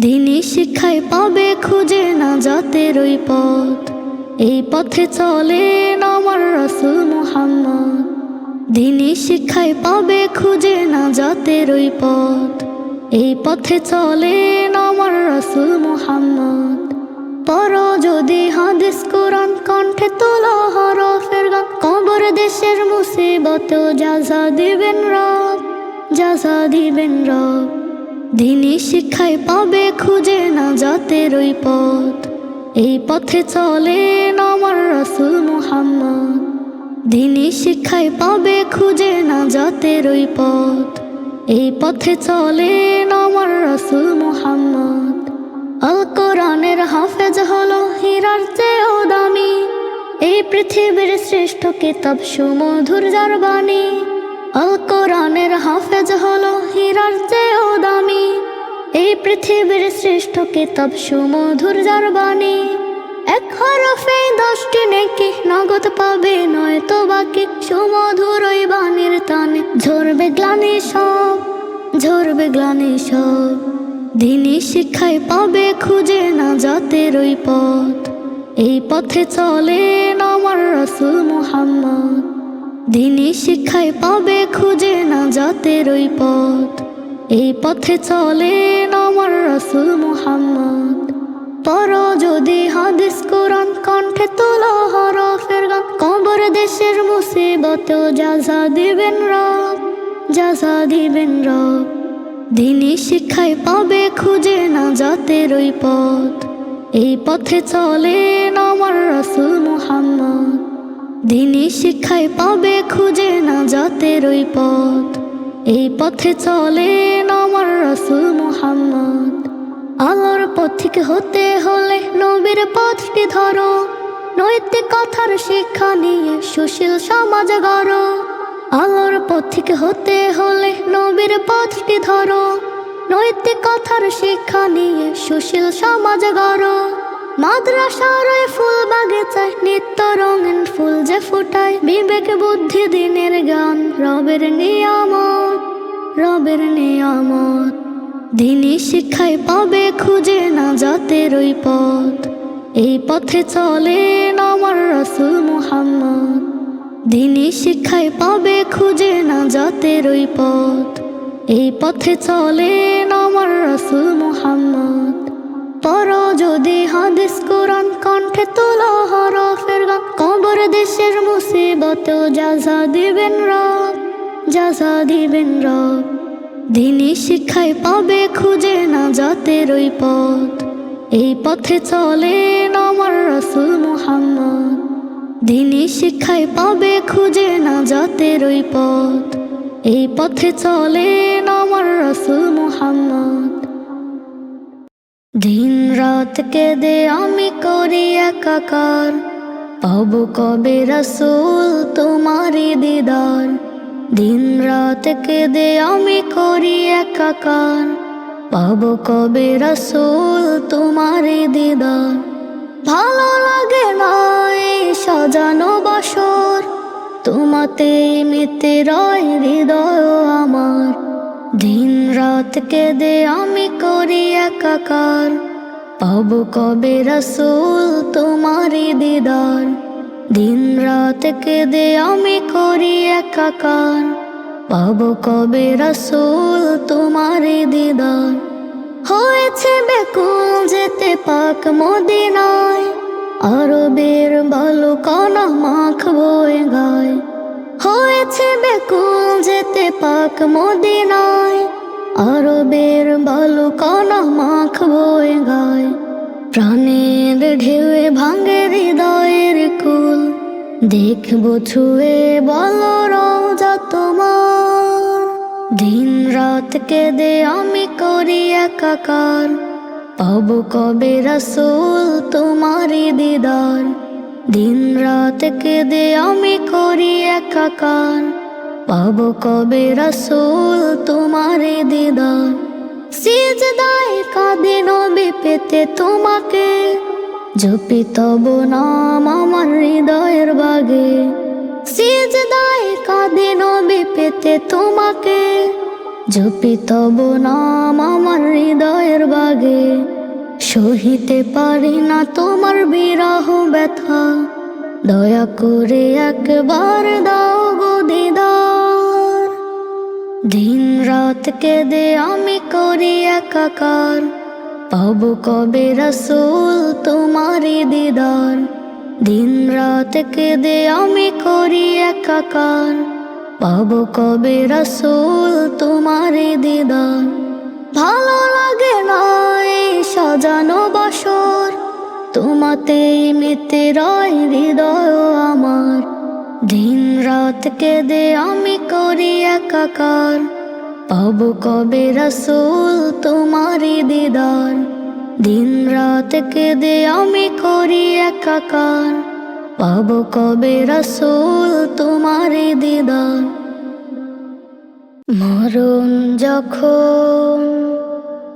দিনই শিক্ষায় পাবে খুঁজে না জাতের ওই পথ। এই পথে চলেন আমার রসুল মুহাম্মদ। দিনই শিক্ষায় পাবে খুঁজে না জাতের ওই পথ। এই পথে চলেন আমার রসুল মুহাম্মদ। পর যদি হাদিস কোরআন কণ্ঠে তোলা হরফের গান। কবর দেশের মুসিবত যাজা দিবেন রব যাজা দিবেন রব। দিনই শিক্ষায় পাবে খুঁজে না জাতের ওই পথ। এই পথে চলে আমার রসুল মুহাম্মদ। দিনই শিক্ষায় পাবে খুঁজে না জাতের ওই পথ। এই পথে চলে আমার রসুল মুহাম্মদ। আল কোরআনের হাফেজ হলো হীরার চেয়েও দামি। এই পৃথিবীর শ্রেষ্ঠ কিতাব সুমধুর যার বাণী। আল কোরআনের হাফেজ হলো হীরার চেয়েও দামি। এই পৃথিবীর শ্রেষ্ঠ কিতাব সুমধুর যার বাণী। এক হরফে দশটি নেকি নগদ পাবে নয় তো বাকি সুমধুর ওই বাণীর টানে ঝরবে গ্লানি সব, ঝরবে গ্লানি সব। দিনই শিক্ষায় পাবে খুঁজে না জাতের ওই পথ। এই পথে চলে আমার রসুল মুহাম্মদ। দিনই শিক্ষায় পাবে খুঁজে না জাতের ওই পথ। এই পথে চলেন আমার রসুল মুহাম্মদ। পর যদি হাদিস কোরআন কণ্ঠে তোলা হরফের গান, কবর দেশের মুসিবত যাজা দিবেন রব যাজা দিবেন রব। দিনই শিক্ষায় পাবে খুঁজে না জাতের ওই পথ। এই পথে চলেন আমার রসুল মুহাম্মদ। দিনই শিক্ষায় পাবে খুঁজে না জাতের ওই পথ। এই পথে চলে আমার রসুল মুহাম্মদ। আলোর পথিক হতে হলে নবীর পথটি ধরো। নৈতিক কথার শিক্ষা নিয়ে সুশীল সমাজ গড়ো। আলোর পথিক হতে হলে নবীর পথটি ধরো। নৈতিক কথার শিক্ষা নিয়ে সুশীল সমাজ গড়ো। মাদ্রাসার ওই ফুল বাগিচায় নিত্য রঙিন ফুল যে ফুটায়, বিবেক বুদ্ধি দিনের গান। রবের নিয়ামত রবের নিয়ামত। দিনই শিক্ষায় পাবে খুঁজে না জাতের ওই পথ। এই পথে চলেন আমার রসুল মুহাম্মদ। দিনই শিক্ষায় পাবে খুঁজে না জাতের ওই পথ। এই পথে চলেন আমার রসুল মুহাম্মদ। পর যদি হাদিস কোরআন কণ্ঠে তোলা হরফের গান, কবর দেশের মুসিবত যাজা দিবেন রব যাজা দিবেন রব। দিনই শিক্ষায় পাবে খুঁজে না জাতের ওই পথ। এই পথে চলেন আমার রসুল মুহাম্মদ। দিনই শিক্ষায় পাবে খুঁজে না জাতের ওই পথ। এই পথে চলেন আমার রসুল মুহাম্মদ। দিন রাত কেঁদে আমি করি একাকার। পাব কবে রসুল তোমারই দিদার। দিন রাত কেঁদে আমি করি একাকার। পাব কবে রসুল তোমারই দিদার। ভালো লাগে না এই সাজানো বাসর। তোমাতে মিতে রয় হৃদয় আমার। দিন রাত কেঁদে আমি করি একাকার। পাব কবে রসুল তোমারই দিদার। দিন রাত কেঁদে আমি করি একাকার। পাব কবে রসুল তোমারই দিদার। হয়েছে বেকুল যেতে পাক মদিনায়। আরবের বালু কানা মাখবো এ গায়। হয়েছে বেকুল যেতে পাক মদিনায়। আরবের বালু কানা মাখবো এ গায়। প্রাণের ঢেউয়ে ভাঙে হৃদয়ের কুল। দেখব, ছুঁয়ে বলো রোজা তোমার। দিন রাত কেঁদে আমি করি একাকার। পাব কবে রসুল তোমারই দিদার। দিন রাত কেঁদে আমি করি একাকার। পাব কবে রসুল তোমারই দিদার? সিজদায় কাঁদে নবী পেতে তোমাকে। জপি তব নাম আমার হৃদয়ের বাগে। সিজদায় কাঁদে নবী পেতে তোমাকে। জপি তব নাম আমার হৃদয়ের বাগে। সহিতে পারি না তোমার বিরহ ব্যথা। দয়া করে একবার দাও দিন রাত কেঁদে আমি করি একাকার। পাব কবে রসুল তোমারি দিদার। দিন রাত কেঁদে আমি করি একাকার। পাব কবে রসুল তোমারি দিদার। ভালো লাগে না এই সাজানো বাসর। তোমাতেই মেতে রয় হৃদয় আমার। দিন রাত কেঁদে আমি করি একাকার। পাব কবে রসুল তোমারি দিদার। দিন রাত কেঁদে আমি করি একাকার। পাব কবে রসুল তোমারি দিদার। মরণ যখন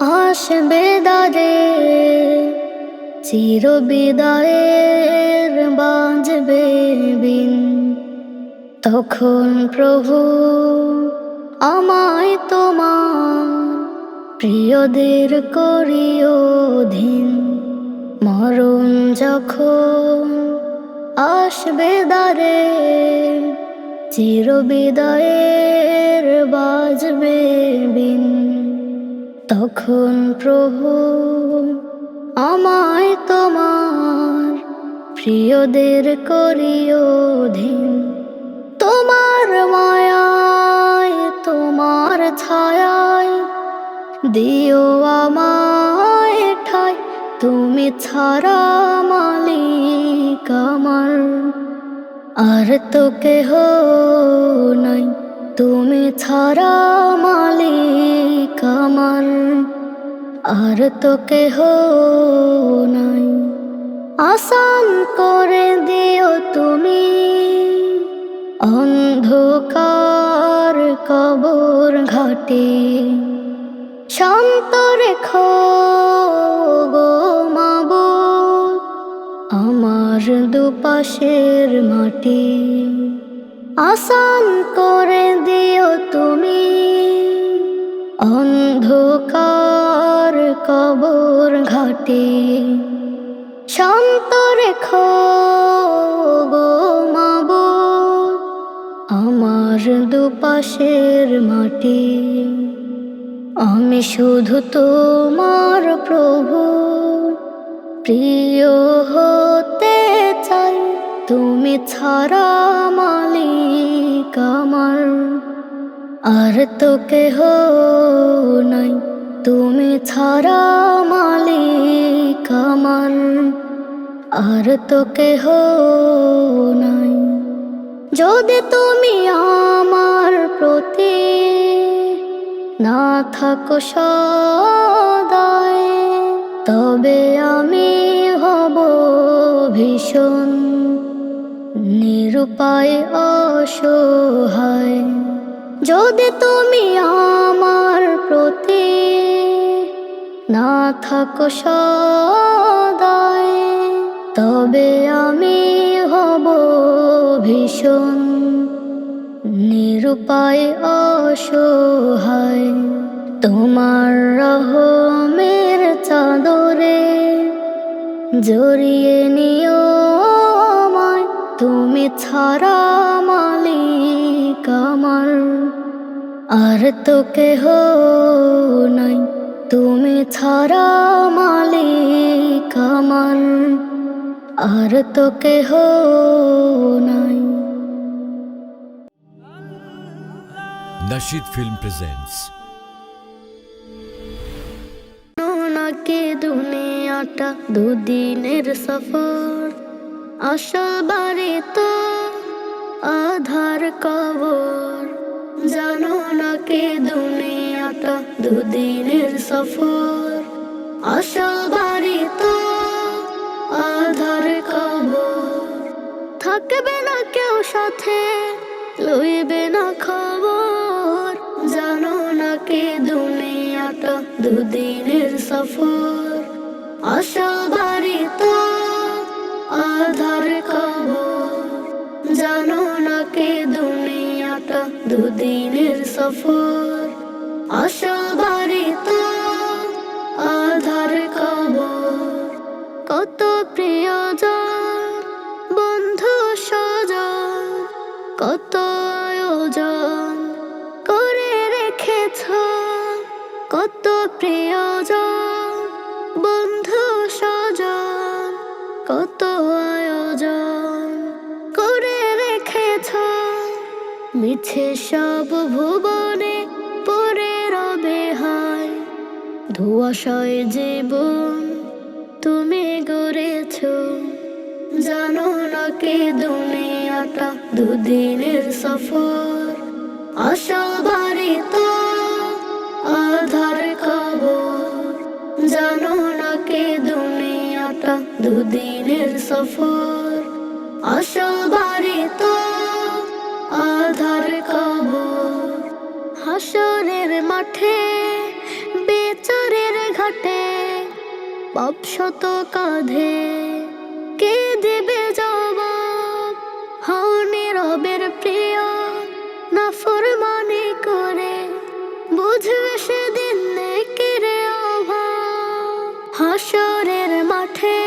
আসবে দারে চির বিদায়ের বাজবে বিন। তখন প্রভু আমায় তোমার প্রিয়দের করিও ধীন মরণ যখন আসবে দারে চির বিদায়ের বাজবে বিন। তখন প্রভু আমায় তোমার প্রিয়দের করিও ধীন তোমার মায়ায়, তোমার ছায়ায় দিও আমায় ঠাই। তুমি ছাড়া মালিক আমার আর তো কেহ নাই। তুমি ছাড়া মালিক আমার আর তো কেহ নাই। আসান করে দিও তুমি অন্ধকার কবর ঘাটে। শান্ত রেখো গো মাবুদ আমার দুপাশের মাটি। আসান করে দিও তুমি, অন্ধকার কবর ঘাটে। শান্ত রেখো গো দুপাশের মাটি। আমি শুধু তোমার প্রভু। প্রিয় হতে চাই, তুমি ছাড়া মালিক আমার। আর তো কেহ নাই, তুমি ছাড়া মালিক আমার। আর তো কেহ নাই। যদি তুমি আমার প্রতি না থাকো সদায়, তবে আমি হব ভীষণ নিরুপায় অসহায়। যদি তুমি আমার প্রতি না থাকো সদায়, তবে আমি হব ভীষণ নিরুপায় অসহায়। তোমার রহমের চাদরে জড়িয়ে নিও আমায়। তুমি ছাড়া মালিক আমার আর তো কেহ নাই। তুমি ছাড়া মালিক আমার। আর তো কেহ নাই। Nashid Film presents নাকি দুনিয়াটা দুদিনের সফর? আসল বাড়ি তো আধার কবর। জানো নাকি দুনিয়াটা দুদিনের সফর? আসল বাড়ি তো থাকবে না কেউ সাথে। লইবে না খবর, জানো না কে দুনিয়াটা দুদিনের সফর। আসল বাড়ি তো আধার খবর, জানো না কে দুনিয়াটা দুদিনের সফর। আসল ধোয়াশয় জীবন তুমি গড়েছ। জানো না কে দুনিয়াটা দুদিনের সফর। বাড়ি তো আধার খবর। জানো না কে দুনিয়াটা দুদিনের সফর। বাড়ি তো আধার খবর। হাসরের মাঠে ঘাটে, পাপ শত কাঁধে। কে দেবে জবাব? হাও নীরবের প্রিয় না ফরমানি করে। বুঝবে সেদিন কেড়ে অভাব। হাসরের মাঠে,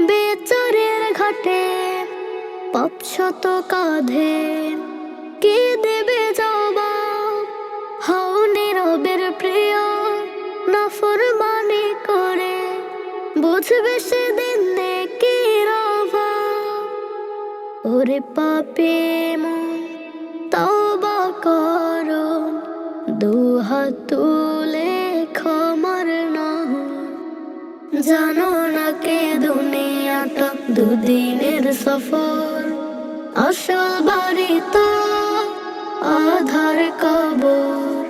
বেচারের ঘাটে, পাপ শত কাঁধে। ওরে পাপে তবা করো। দুহাত তুলে ক্ষমার নহর জানো না কে দুনিয়াটা দুদিনের সফর। আসল বাড়ি তো আধার কবর।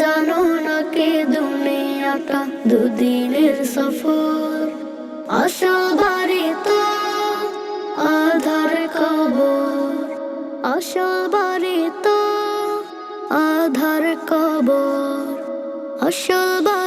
জানো না কে দুনিয়াটা দুদিনের সফর। আসল বাড়ি বাড়ি তো আধার কবর আসল